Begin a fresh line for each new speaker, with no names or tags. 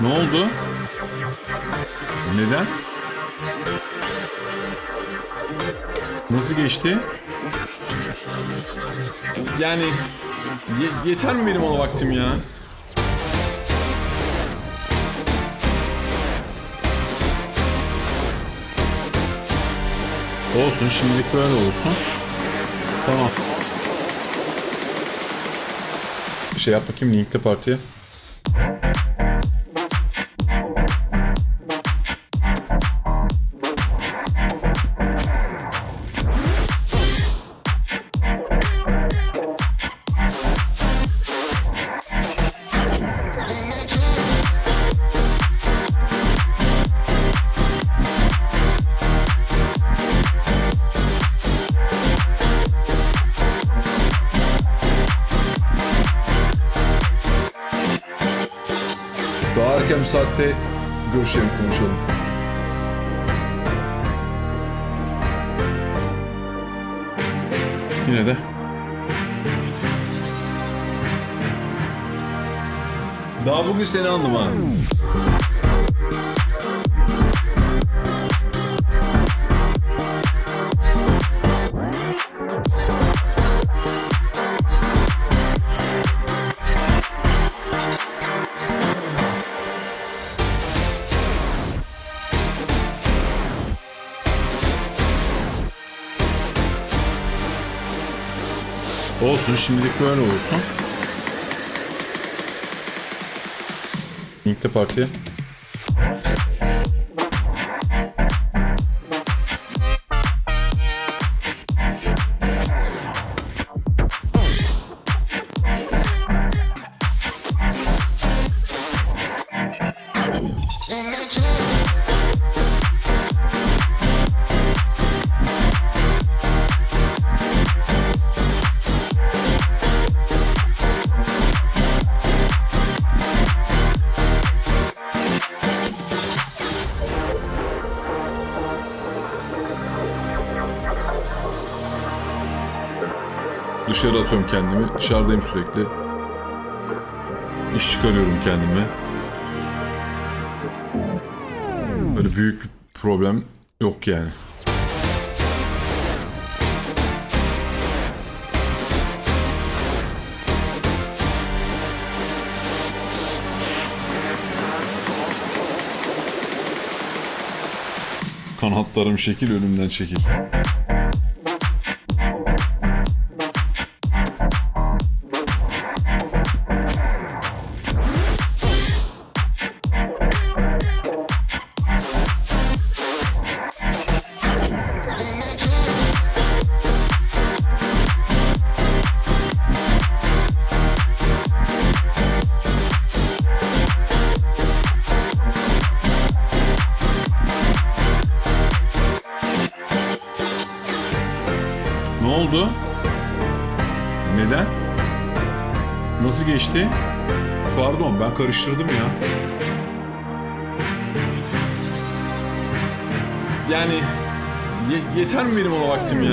Ne oldu? Neden? Nasıl geçti? Yani ye- yeter mi benim ona vaktim ya? Olsun şimdilik böyle olsun. Tamam. Şey yap bakayım linkle partiye. Daha erken bir saatte görüşelim konuşalım. Yine de. Daha bugün seni andım ha. Olsun şimdilik böyle olsun. Linkle partiye. Dışarı atıyorum kendimi. Dışarıdayım sürekli. İş çıkarıyorum kendime. Böyle büyük bir problem yok yani. Kanatlarım şekil, önümden çekil. Ne oldu? Neden? Nasıl geçti? Pardon ben karıştırdım ya. Yani ye- yeter mi benim ona vaktim ya?